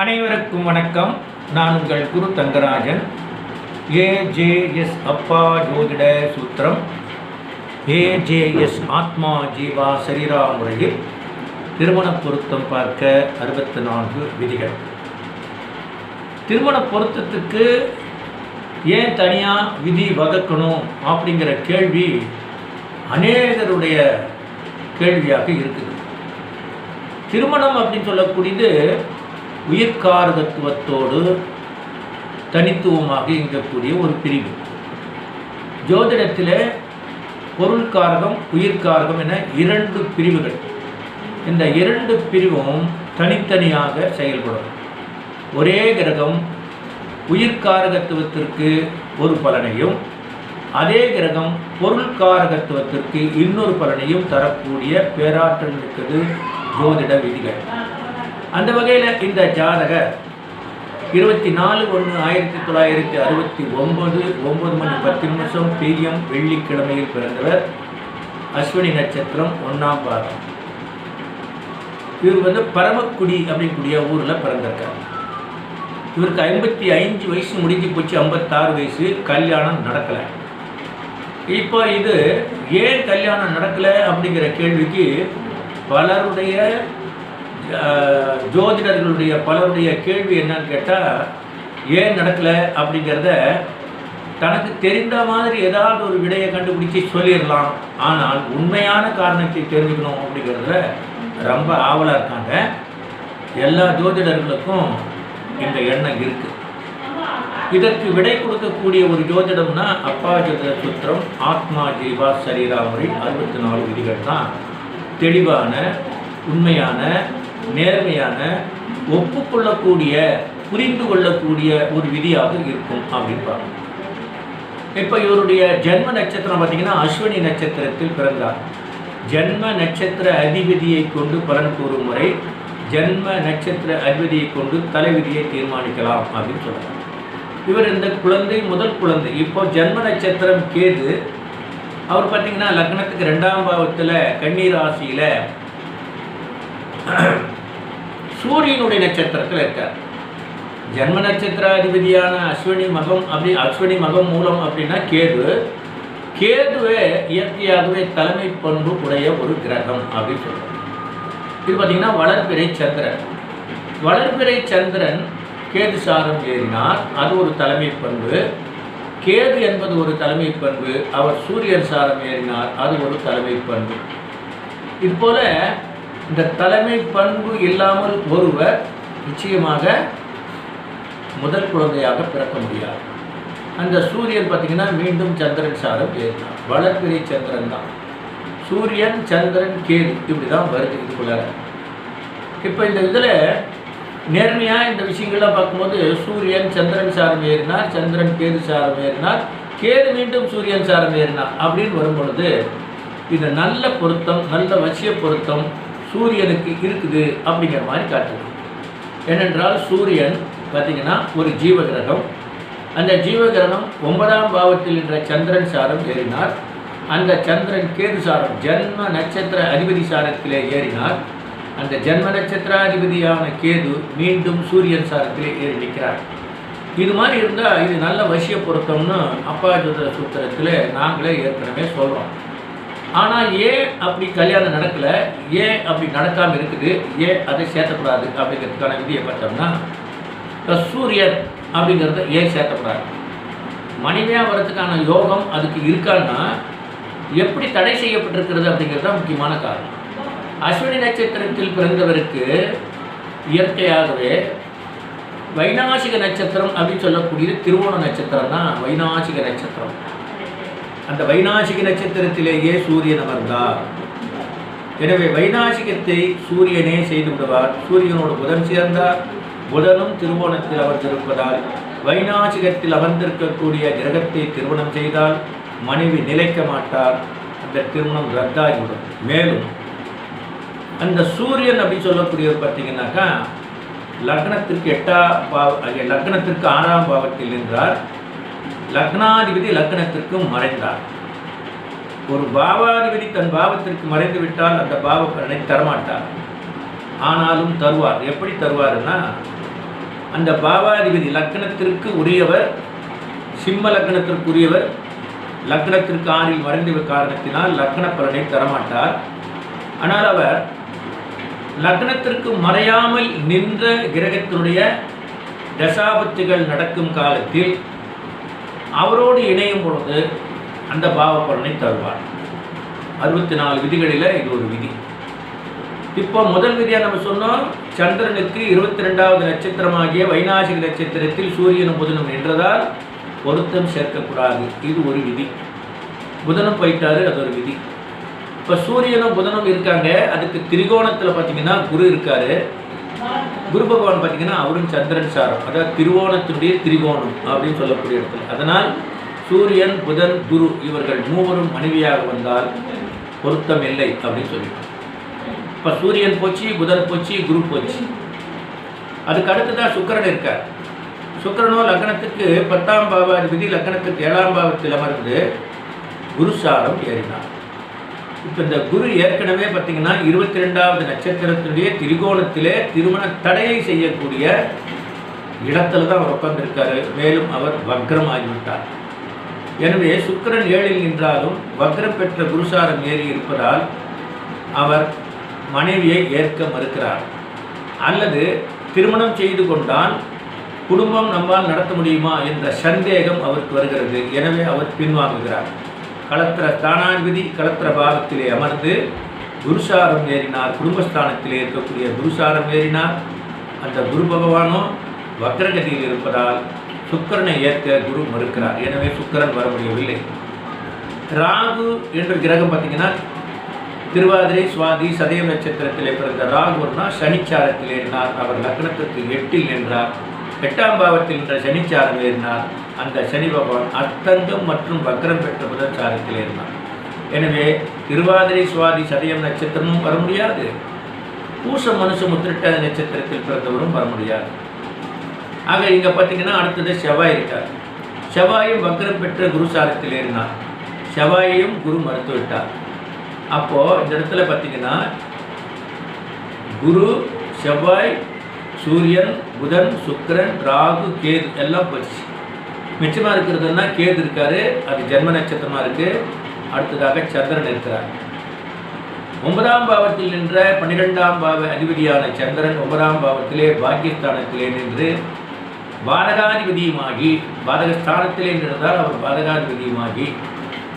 அனைவருக்கும் வணக்கம். நான் உங்கள் குரு தங்கராஜன். ஏஜேஎஸ் அப்பா ஜோதிட சூத்திரம். ஏஜேஎஸ் ஆத்மா ஜீவா சரீரா முறையில் திருமண பொருத்தம் பார்க்க அறுபத்தி நான்கு விதிகள். திருமண பொருத்தத்துக்கு ஏன் தனியாக விதி வகுக்கணும் அப்படிங்கிற கேள்வி அநேகருடைய கேள்வியாக இருக்குது. திருமணம் அப்படின்னு சொல்லக்கூடியது உயிர்கார தத்துவத்தோடு தனித்துவமாக இயங்கக்கூடிய ஒரு பிரிவு. ஜோதிடத்தில் பொருள்காரகம் உயிர்காரகம் என இரண்டு பிரிவுகள். இந்த இரண்டு பிரிவும் தனித்தனியாக செயல்படும். ஒரே கிரகம் உயிர்காரகத்துவத்திற்கு ஒரு பலனையும் அதே கிரகம் பொருள்காரகத்துவத்திற்கு இன்னொரு பலனையும் தரக்கூடிய பேராற்றல் மிக்கது ஜோதிட விதிகள். அந்த வகையில் இந்த ஜாதகர் இருபத்தி நாலு ஒன்று ஆயிரத்தி தொள்ளாயிரத்தி அறுபத்தி ஒம்பது ஒம்பது மணி பத்து நிமிஷம் பிஎம் வெள்ளிக்கிழமையில் பிறந்தவர் அஸ்வினி நட்சத்திரம் ஒன்றாம் பாகம் இவர் வந்து பரமக்குடி அப்படிங்கக்கூடிய ஊரில் பிறந்திருக்கார். இவருக்கு ஐம்பத்தி அஞ்சு வயசு முடிஞ்சு போச்சு ஐம்பத்தாறு வயசு கல்யாணம் நடக்கலை. இப்போ இது ஏன் கல்யாணம் நடக்கலை அப்படிங்கிற கேள்விக்கு பலருடைய ஜோதிடர்களுடைய பலருடைய கேள்வி என்னன்னு கேட்டால் ஏன் நடக்கலை அப்படிங்கிறத தனக்கு தெரிந்த மாதிரி ஏதாவது ஒரு விடையை கண்டுபிடிச்சி சொல்லிடலாம். ஆனால் உண்மையான காரணத்தை தெரிஞ்சுக்கணும் அப்படிங்கிறதுல ரொம்ப ஆவலாக இருக்காங்க. எல்லா ஜோதிடர்களுக்கும் இந்த எண்ணம் இருக்குது இதற்கு விடை கொடுக்கக்கூடிய ஒரு ஜோதிடம்னா அப்பா ஜோதிட சுத்திரம் ஆத்மா ஜீவா சரீரா முறை அறுபத்தி நாலு விதிகள் தான். தெளிவான உண்மையான நேர்மையான ஒப்புக்கொள்ளக்கூடிய புரிந்து கொள்ளக்கூடிய ஒரு விதியாக இருக்கும் அப்படின்னு இப்போ இவருடைய ஜென்ம நட்சத்திரம் பார்த்தீங்கன்னா அஸ்வினி நட்சத்திரத்தில் பிறந்தார். ஜென்ம நட்சத்திர அதிபதியை கொண்டு பலன் கூறும் முறை ஜென்ம நட்சத்திர அதிபதியை கொண்டு தலைவிதியை தீர்மானிக்கலாம் அப்படின்னு சொல்கிறார் இவர் இந்த குழந்தை முதல் குழந்தை. இப்போ ஜென்ம நட்சத்திரம் கேது அவர் பார்த்தீங்கன்னா லக்னத்துக்கு ரெண்டாம் பாவத்தில் கண்ணீர் ராசியில் சூரியனுடைய நட்சத்திரத்தில் இருக்கார். ஜென்ம நட்சத்திராதிபதியான அஸ்வினி மகம் அப்படி அஸ்வினி மகம் மூலம் அப்படின்னா கேது. கேதுவே இயற்கையாகவே தலைமை பண்பு உடைய ஒரு கிரகம் அப்படின்னு சொல்றாங்க. இது பார்த்திங்கன்னா வளர்பிறை சந்திரன். வளர்பிறை சந்திரன் கேது சாரம் ஏறினார். அது ஒரு தலைமை பண்பு. கேது என்பது ஒரு தலைமை பண்பு. அவர் சூரியன் சாரம் ஏறினார். அது ஒரு தலைமை பண்பு. இதுபோல் இந்த தலைமை பண்பு இல்லாமல் ஒருவர் நிச்சயமாக முதல் குழந்தையாக பிறக்க முடியாது. அந்த சூரியன் பார்த்திங்கன்னா மீண்டும் சந்திரன் சாரம் ஏறினார் வளர்பிறை சந்திரன் தான். சூரியன் சந்திரன் கேது இப்படி தான் வருது இதுக்குள்ளார இப்போ இந்த இதில் நேர்மையாக இந்த விஷயங்கள்லாம் பார்க்கும்போது சூரியன் சந்திரன் சாரம் ஏறினார் சந்திரன் கேது சாரம் ஏறினார் கேது மீண்டும் சூரியன் சாரம் ஏறினார் அப்படின்னு வரும்பொழுது இது நல்ல பொருத்தம் நல்ல வசிய பொருத்தம் சூரியனுக்கு இருக்குது அப்படிங்கிற மாதிரி காட்டுது. ஏனென்றால் சூரியன் பார்த்திங்கன்னா ஒரு ஜீவ கிரகம் அந்த ஜீவ கிரகம் ஒன்பதாம் பாவத்தில் என்ற சந்திரன் சாரம் ஏறினார். அந்த சந்திரன் கேது சாரம் ஜன்ம நட்சத்திர அதிபதி சாரத்திலே ஏறினார். அந்த ஜென்ம நட்சத்திராதிபதியான கேது மீண்டும் சூரியன் சாரத்திலே ஏறி நிற்கிறார். இது மாதிரி இருந்தால் இது நல்ல வசிய பொருத்தம்னு அப்பா ஜோதிட சூத்திரத்தில் நாங்களே ஏற்கனவே சொல்கிறோம் ஆனால் ஏன் அப்படி கல்யாணம் நடக்கலை ஏன் அப்படி நடக்காமல் இருக்குது ஏன் அதை சேர்த்தக்கூடாது அப்படிங்கிறதுக்கான விதியை பார்த்தோம்னா இப்ப சூரியன் அப்படிங்கிறத ஏன் சேர்த்தக்கூடாது. மனிதனாக வரதுக்கான யோகம் அதுக்கு இருக்கான்னா எப்படி தடை செய்யப்பட்டிருக்கிறது அப்படிங்கிறது தான் முக்கியமான காரணம். அஸ்வினி நட்சத்திரத்தில் பிறந்தவருக்கு இயற்கையாகவே வைநாசிக நட்சத்திரம் அப்படின்னு சொல்லக்கூடியது திருவோண நட்சத்திரம் தான் வைநாசிக நட்சத்திரம். அந்த வைநாசிக நட்சத்திரத்திலேயே சூரியன் அமர்ந்தார். எனவே வைநாசிகத்தை சூரியனே செய்து விடுவார். சூரியனோடு புதன் சேர்ந்தார். புதனும் திருவோணத்தில் அமர்ந்திருப்பதால் வைநாசிகத்தில் அமர்ந்திருக்கக்கூடிய கிரகத்தை திருமணம் செய்தால் மனைவி நிலைக்க மாட்டார். அந்த திருமணம் ரத்தாகிவிடும். மேலும் அந்த சூரியன் அப்படின்னு சொல்லக்கூடியவர் பார்த்தீங்கன்னாக்கா லக்னத்திற்கு எட்டாம் பாவ லக்னத்திற்கு ஆறாம் பாவத்தில் நின்றார். லக்னாதிபதி லக்னத்திற்கு மறைந்தார். ஒரு பாவாதிபதி தன் பாவத்திற்கு மறைந்து விட்டால் அந்த பாவ பலனை தரமாட்டார். ஆனாலும் தருவார். எப்படி தருவாருன்னா அந்த பாவாதிபதி லக்னத்திற்கு உரியவர் சிம்ம லக்னத்திற்குரியவர் லக்னத்திற்கு ஆறில் மறைந்த காரணத்தினால் லக்ன பலனை தரமாட்டார். ஆனால் அவர் லக்னத்திற்கு மறையாமல் நின்ற கிரகத்தினுடைய தசாபத்துகள் நடக்கும் காலத்தில் அவரோடு இணையும் பொழுது அந்த பாவ பலனை தருவார். அறுபத்தி நாலு விதிகளில் இது ஒரு விதி. இப்போ முதல் விதியாக நம்ம சொன்னோம் சந்திரனுக்கு இருபத்தி ரெண்டாவது நட்சத்திரமாகிய வைநாசிக நட்சத்திரத்தில் சூரியனும் புதனும் நின்றதால் பொருத்தம் சேர்க்கக்கூடாது. இது ஒரு விதி. புதனும் போயிட்டாரு அது ஒரு விதி. இப்போ சூரியனும் புதனும் இருக்காங்க அதுக்கு திரிகோணத்தில் பார்த்தீங்கன்னா குரு இருக்காரு. குரு பகவான் பார்த்தீங்கன்னா அவரும் சந்திரன் சாரம் அதாவது திருவோணத்துடைய திரிகோணம் அப்படின்னு சொல்லக்கூடிய இடத்துல. அதனால் சூரியன் புதன் குரு இவர்கள் மூவரும் மனைவியாக வந்தால் பொருத்தம் இல்லை அப்படின்னு சொல்லிட்டோம். இப்போ சூரியன் போச்சு புதன் போச்சு குரு போச்சு. அதுக்கு அடுத்ததான் சுக்கரன் இருக்கார். சுக்கிரனோ லக்னத்துக்கு பத்தாம் பாவாதிபதி லக்னத்துக்கு ஏழாம் பாவத்தில் அமர்ந்து குருசாரம் ஏறினார். இப்போ இந்த குரு ஏற்கனவே பார்த்தீங்கன்னா இருபத்தி ரெண்டாவது நட்சத்திரத்தினுடைய திரிகோணத்திலே திருமண தடையை செய்யக்கூடிய இடத்துல தான் அவர் உட்கார்ந்துருக்காரு. மேலும் அவர் வக்ரம் ஆகிவிட்டார் எனவே சுக்கிரன் ஏழில் நின்றாலும் வக்ரம் பெற்ற குருசாரம் ஏறி இருப்பதால் அவர் மனைவியை ஏற்க மறுக்கிறார். அல்லது திருமணம் செய்து கொண்டால் குடும்பம் நம்மால் நடத்த முடியுமா என்ற சந்தேகம் அவருக்கு வருகிறது. எனவே அவர் பின்வாங்குகிறார். களத்திர ஸ்தானாதிபதி களத்திர பாகத்திலே அமர்ந்து குருசாரம் ஏறினார். குடும்பஸ்தானத்திலே இருக்கக்கூடிய குருசாரம் ஏறினார். அந்த குரு பகவானோ வக்ரகதியில் இருப்பதால் சுக்கரனை ஏற்க குரு மறுக்கிறார். எனவே சுக்கரன் வர முடியவில்லை. ராகு என்ற கிரகம் பார்த்தீங்கன்னா திருவாதிரை சுவாதி சதய நட்சத்திரத்திலே பிறந்த ராகுனா சனிச்சாரத்தில் ஏறினார். அவர் லக்னத்திற்கு எட்டில் நின்றார். எட்டாம் பாவத்தில் நின்ற சனிச்சாரம் ஏறினார். அந்த சனி பகவான் அத்தங்கம் மற்றும் வக்ரம் பெற்ற புதன் சாரத்தில் இருந்தான் எனவே திருவாதிரை சுவாதி சதயம் நட்சத்திரமும் வர முடியாது. பூச மனுஷ முத்திரிட்ட நட்சத்திரத்தில் பிறந்தவரும் வர முடியாது. ஆக இங்கே பார்த்தீங்கன்னா அடுத்தது செவ்வாய் இருக்கார். செவ்வாயும் வக்ரம் பெற்ற குரு சாரத்தில் இருந்தார். செவ்வாயையும் குரு மறுத்து விட்டார். அப்போது இந்த இடத்துல பார்த்தீங்கன்னா குரு செவ்வாய் சூரியன் புதன் சுக்கரன் ராகு கேது எல்லாம் போச்சு. மிச்சமாக இருக்கிறதுன்னா கேது இருக்காரு அது ஜென்ம நட்சத்திரமாக இருக்குது அடுத்ததாக சந்திரன் இருக்கிறார். ஒன்பதாம் பாவத்தில் நின்ற பன்னிரெண்டாம் பாவ அதிபதியான சந்திரன் ஒன்பதாம் பாவத்திலே பாக்கியஸ்தானத்திலே நின்று பாதகாதிபதியுமாகி பாதகஸ்தானத்திலே நின்றால் அவர் பாதகாதிபதியுமாகி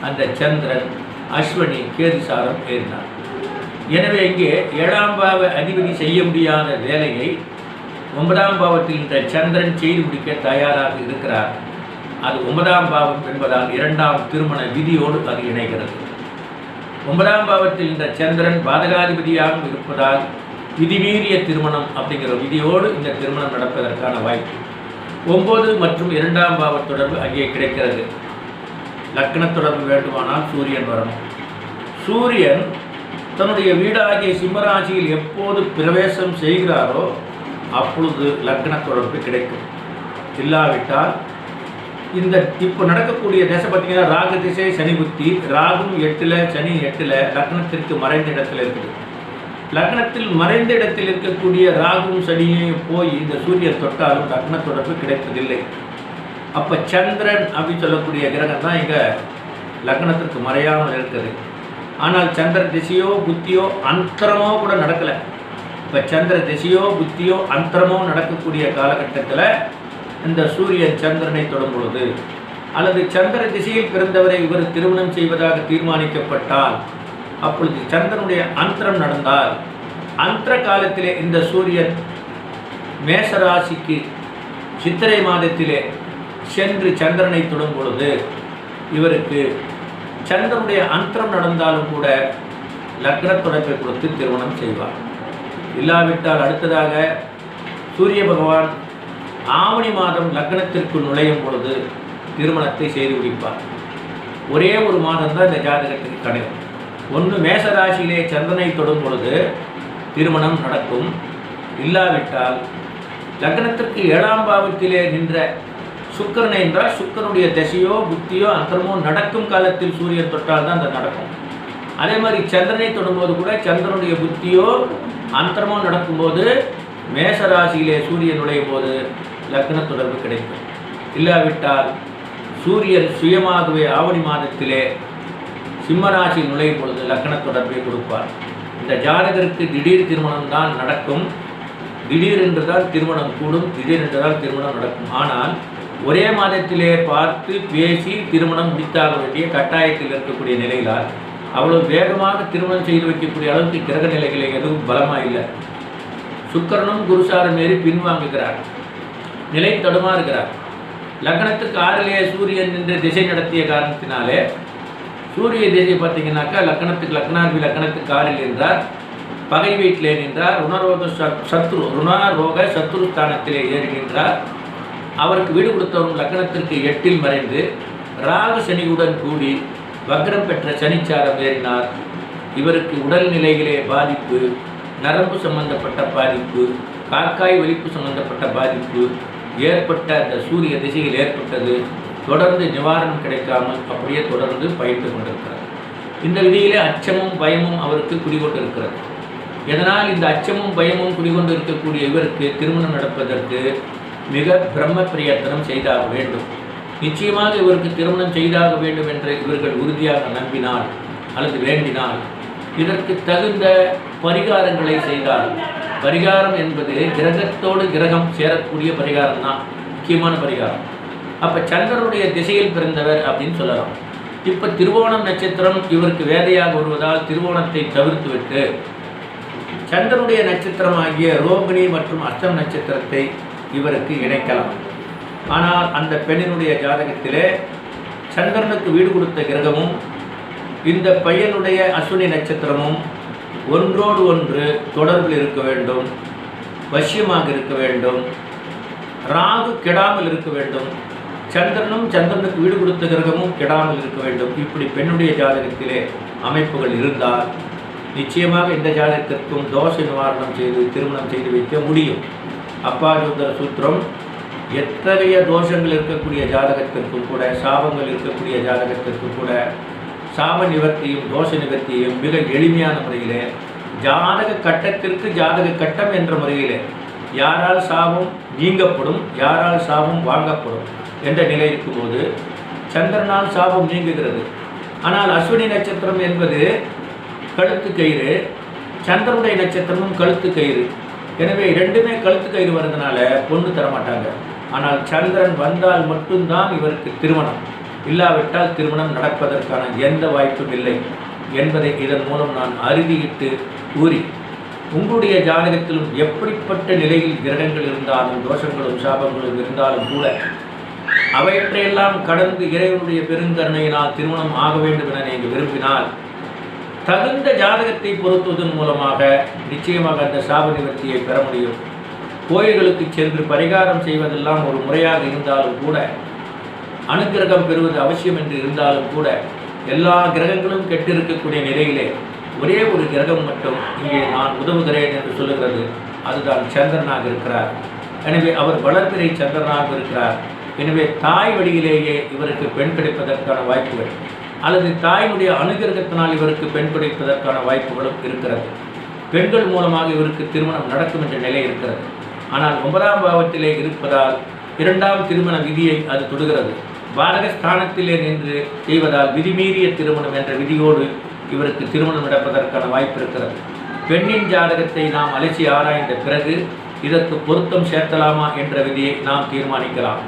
அந்த சந்திரன் அஸ்வனி கேதுசாரம் ஏறினார். எனவே இங்கே ஏழாம் பாவ அதிபதி செய்ய முடியாத வேலையை ஒன்பதாம் பாவத்தில் இந்த சந்திரன் செய்து முடிக்க தயாராக இருக்கிறார். அது ஒன்பதாம் பாவம் என்பதால் இரண்டாம் திருமண விதியோடு அது இணைகிறது. ஒன்பதாம் பாவத்தில் இந்த சந்திரன் பாதகாதிபதியாகவும் இருப்பதால் விதிமீறிய திருமணம் அப்படிங்கிற விதியோடு இந்த திருமணம் நடப்பதற்கான வாய்ப்பு. ஒம்பது மற்றும் இரண்டாம் பாவ தொடர்பு அங்கே கிடைக்கிறது. லக்ன தொடர்பு வேண்டுமானால் சூரியன் வரணும். சூரியன் தன்னுடைய வீடாகிய சிம்மராசியில் எப்போது பிரவேசம் செய்கிறாரோ அப்பொழுது லக்ன தொடர்பு கிடைக்கும். இல்லாவிட்டால் இந்த இப்போ நடக்கக்கூடிய திசை பார்த்தீங்கன்னா ராகு திசை சனி புத்தி ராகும் எட்டில் சனி எட்டில் லக்னத்திற்கு மறைந்த இடத்துல இருக்குது. லக்னத்தில் மறைந்த இடத்தில் இருக்கக்கூடிய ராகும் சனியையும் போய் இந்த சூரியன் தொட்டாலும் லக்ன தொடர்பு கிடைப்பதில்லை. அப்போ சந்திரன் அப்படின்னு சொல்லக்கூடிய கிரகம் தான் இங்கே லக்னத்திற்கு மறையாமல் இருக்குது. ஆனால் சந்திர திசையோ புத்தியோ அந்தரமோ கூட நடக்கலை. இப்போ சந்திர திசையோ புத்தியோ அந்தரமோ நடக்கக்கூடிய காலகட்டத்தில் இந்த சூரியன் சந்திரனை தொடும் பொழுது. அல்லது சந்திர திசையில் பிறந்தவரை இவர் திருமணம் செய்வதாக தீர்மானிக்கப்பட்டால் அப்பொழுது சந்திரனுடைய அந்தரம் நடந்தால் அந்த காலத்திலே இந்த சூரியன் மேசராசிக்கு சித்திரை மாதத்திலே சென்று சந்திரனை தொடும் பொழுது இவருக்கு சந்திரனுடைய அந்தரம் நடந்தாலும் கூட லக்ன தொடர்பை கொடுத்து திருமணம் செய்வார். இல்லாவிட்டால் அடுத்ததாக சூரிய பகவான் ஆவணி மாதம் லக்னத்திற்குள் நுழையும் பொழுது திருமணத்தை செய்து முடிப்பார். ஒரே ஒரு மாதம் தான் இந்த ஜாதகத்துக்கு கிடைக்கும் ஒன்று மேசராசியிலே சந்திரனை தொடும் பொழுது திருமணம் நடக்கும். இல்லாவிட்டால் லக்னத்திற்கு ஏழாம் பாவத்திலே நின்ற சுக்கரனை என்றால் சுக்கரனுடைய தசையோ புத்தியோ அந்தரமோ நடக்கும் காலத்தில் சூரியன் தொட்டால் தான் அது நடக்கும். அதே மாதிரி சந்திரனை தொடும்போது கூட சந்திரனுடைய புத்தியோ அந்தரமோ நடக்கும்போது மேஷ ராசியிலே சூரியன் நுழையும் போது லக்ன தொடர்பு கிடைக்கும். இல்லாவிட்டால் சூரியன் சுயமாகவே ஆவணி மாதத்திலே சிம்மராசி நுழையும் பொழுது லக்ன தொடர்பை கொடுப்பார். இந்த ஜாதகருக்கு திடீர் திருமணம் தான் நடக்கும். திடீர் என்றுதான் திருமணம் கூடும் திடீர் என்றுதான் திருமணம் நடக்கும். ஆனால் ஒரே மாதத்திலே பார்த்து பேசி திருமணம் முடித்தாக வேண்டிய கட்டாயத்தில் இருக்கக்கூடிய நிலையிலால் அவ்வளவு வேகமாக திருமணம் செய்து வைக்கக்கூடிய அளவுக்கு கிரக நிலைகளை எதுவும் பலமாக இல்லை. சுக்கரனும் குருசாரம் ஏறி பின்வாங்குகிறார் நிலை தடுமாறுகிறார் லக்னத்துக்கு ஆறிலே சூரியன் என்று திசை நடத்திய காரணத்தினாலே சூரிய திசை பார்த்தீங்கன்னாக்கா லக்னத்துக்கு லக்னாதிபதி லக்னத்துக்கு ஆறில் என்றார் பகை வீட்டிலே நின்றார். ருணரோக சத்- சத்ரு ருணரோக சத்ரு ஸ்தானத்திலே ஏறுகின்றார் அவருக்கு வீடு கொடுத்தவரும் லக்னத்திற்கு எட்டில் மறைந்து ராகு சனியுடன் கூடி வக்ரம் பெற்ற சனிச்சாரம் ஏறினார். இவருக்கு உடல்நிலையிலே பாதிப்பு நரம்பு சம்பந்தப்பட்ட பாதிப்பு காக்காய் ஒலிப்பு சம்பந்தப்பட்ட பாதிப்பு ஏற்பட்ட அந்த சூரிய திசையில் ஏற்பட்டது தொடர்ந்து நிவாரணம் கிடைக்காமல் அப்படியே தொடர்ந்து பயின்று கொண்டிருக்கிறார் இந்த விதியிலே அச்சமும் பயமும் அவருக்கு குடிகொண்டிருக்கிறது. இதனால் இந்த அச்சமும் பயமும் குடிகொண்டு இருக்கக்கூடிய இவருக்கு திருமணம் நடப்பதற்கு மிக பிரம்ம பிரயத்தனம் செய்தாக வேண்டும். நிச்சயமாக இவருக்கு திருமணம் செய்தாக வேண்டும் என்று இவர்கள் உறுதியாக நம்பினால் அல்லது வேண்டினால் இதற்கு தகுந்த பரிகாரங்களை செய்தால் பரிகாரம் என்பது கிரகத்தோடு கிரகம் சேரக்கூடிய பரிகாரம் தான் முக்கியமான பரிகாரம். அப்போ சந்திரனுடைய திசையில் பிறந்தவர் அப்படின்னு சொல்லலாம். இப்போ திருவோணம் நட்சத்திரம் இவருக்கு வேதையாக வருவதால் திருவோணத்தை தவிர்த்துவிட்டு சந்திரனுடைய நட்சத்திரம் ஆகிய ரோகிணி மற்றும் அஷ்டம் நட்சத்திரத்தை இவருக்கு இணைக்கலாம். ஆனால் அந்த பெண்ணினுடைய ஜாதகத்திலே சந்திரனுக்கு வீடு கொடுத்த கிரகமும் இந்த பையனுடைய அஸ்வினி நட்சத்திரமும் ஒன்றோடு ஒன்று தொடர்பில் இருக்க வேண்டும் வசியமாக இருக்க வேண்டும் ராகு கெடாமல் இருக்க வேண்டும் சந்திரனும் சந்திரனுக்கு வீடு கொடுத்த கிரகமும் கெடாமல் இருக்க வேண்டும். இப்படி பெண்ணுடைய ஜாதகத்திலே அமைப்புகள் இருந்தால் நிச்சயமாக இந்த ஜாதகத்திற்கும் தோஷ நிவாரணம் செய்து திருமணம் செய்து வைக்க முடியும். அப்பாஜோதர சூத்திரம் எத்தகைய தோஷங்கள் இருக்கக்கூடிய ஜாதகத்திற்கும் கூட சாபங்கள் இருக்கக்கூடிய ஜாதகத்திற்கும் கூட சாம நிவர்த்தியும் தோஷ நிவர்த்தியும் மிக எளிமையான முறையிலே ஜாதக கட்டத்திற்கு ஜாதக கட்டம் என்ற முறையிலே யாரால் சாபம் நீங்கப்படும் யாரால் சாபம் வாங்கப்படும் என்ற நிலை இருக்கும்போது சந்திரனால் சாபம் நீங்குகிறது. ஆனால் அஸ்வினி நட்சத்திரம் என்பது கழுத்து கயிறு சந்திரனுடைய நட்சத்திரமும் கழுத்து கயிறு. எனவே ரெண்டுமே கழுத்து கயிறு வர்றதுனால பொண்ணு தர மாட்டாங்க ஆனால் சந்திரன் வந்தால் மட்டும்தான் இவருக்கு திருமணம். இல்லாவிட்டால் திருமணம் நடப்பதற்கான எந்த வாய்ப்பும் இல்லை என்பதை இதன் மூலம் நான் அறுதியிட்டு கூறி உங்களுடைய ஜாதகத்திலும் எப்படிப்பட்ட நிலையில் கிரகங்கள் இருந்தாலும் தோஷங்களும் சாபங்களும் இருந்தாலும் கூட அவற்றையெல்லாம் கடந்து இறைவனுடைய பெருங்கருணையினால் திருமணம் ஆக வேண்டும் என நீங்கள் விரும்பினால் தகுந்த ஜாதகத்தை பொருத்துவதன் மூலமாக நிச்சயமாக அந்த சாப நிவர்த்தியை பெற முடியும். கோயில்களுக்கு சென்று பரிகாரம் செய்வதெல்லாம் ஒரு முறையாக இருந்தாலும் கூட அனுக்கிரகம் பெறுவது அவசியம் என்று இருந்தாலும் கூட எல்லா கிரகங்களும் கெட்டிருக்கக்கூடிய நிலையிலே ஒரே ஒரு கிரகம் மட்டும் இங்கே நான் உதவுகிறேன் என்று சொல்லுகிறது. அதுதான் சந்திரனாக இருக்கிறார். எனவே அவர் வளர்ப்பிறை சந்திரனாக இருக்கிறார். எனவே தாய் வழியிலேயே இவருக்கு பெண் கிடைப்பதற்கான வாய்ப்புகள் அல்லது தாயினுடைய அனுகிரகத்தினால் இவருக்கு பெண் கிடைப்பதற்கான வாய்ப்புகளும் இருக்கிறது. பெண்கள் மூலமாக இவருக்கு திருமணம் நடக்கும் என்ற நிலை இருக்கிறது. ஆனால் ஒன்பதாம் பாவத்திலே இருப்பதால் இரண்டாம் திருமண விதியை அது தொடுகிறது. பாரகஸ்தானத்திலே நின்று செய்வதால் விதிமீறிய திருமணம் என்ற விதியோடு இவருக்கு திருமணம் நடப்பதற்கான வாய்ப்பு இருக்கிறது. பெண்ணின் ஜாதகத்தை நாம் அலசி ஆராய்ந்த பிறகு இதற்கு பொருத்தம் சேர்த்தலாமா என்ற விதியை நாம் தீர்மானிக்கலாம்.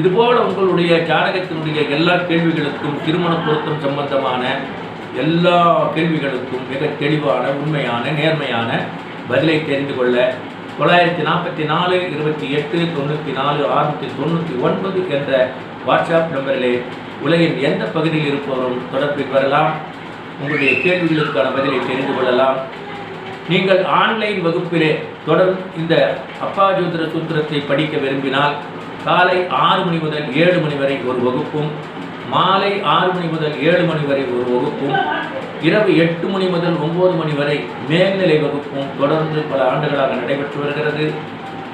இதுபோல உங்களுடைய ஜாதகத்தினுடைய எல்லா கேள்விகளுக்கும் திருமண பொருத்தம் சம்பந்தமான எல்லா கேள்விகளுக்கும் மிக தெளிவான உண்மையான நேர்மையான பதிலை தெரிந்து கொள்ள தொள்ளாயிரத்தி நாற்பத்தி நாலு இருபத்தி எட்டு தொண்ணூற்றி நாலு அறுநூற்றி தொண்ணூற்றி ஒன்பது என்ற வாட்ஸ்அப் நம்பரிலே உலகின் எந்த பகுதியில் இருப்பவரும் தொடர்பில் வரலாம். உங்களுடைய கேள்விகளுக்கான பதிலை தெரிந்து கொள்ளலாம். நீங்கள் ஆன்லைன் வகுப்பிலே தொடர் இந்த அப்பா ஜோதிர சூத்திரத்தை படிக்க விரும்பினால் காலை ஆறு மணி முதல் ஏழு மணி வரை ஒரு வகுப்பும் மாலை ஆறு மணி முதல் ஏழு மணி வரை ஒரு வகுப்பும் இரவு எட்டு மணி முதல் ஒன்பது மணி வரை மேல்நிலை வகுப்பும் தொடர்ந்து பல ஆண்டுகளாக நடைபெற்று வருகிறது.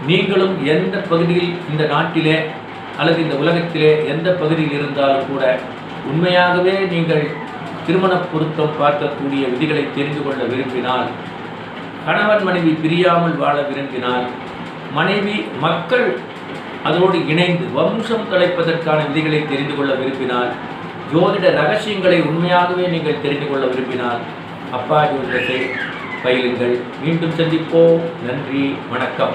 நீங்களும் எந்த பகுதியில் இந்த நாட்டிலே அல்லது இந்த உலகத்திலே எந்த பகுதியில் இருந்தாலும் கூட உண்மையாகவே நீங்கள் திருமண பொருத்தம் பார்க்கக்கூடிய விதிகளை தெரிந்து கொள்ள விரும்பினால் கணவன் மனைவி பிரியாமல் வாழ விரும்பினால் மனைவி மக்கள் அதோடு இணைந்து வம்சம் தலைப்பதற்கான விதிகளை தெரிந்து கொள்ள விரும்பினால் ஜோதிட ரகசியங்களை உண்மையாகவே நீங்கள் தெரிந்து கொள்ள விரும்பினால் அப்பா ஜோதிடத்தை பயிலுங்கள். மீண்டும் சந்திப்போம். நன்றி. வணக்கம்.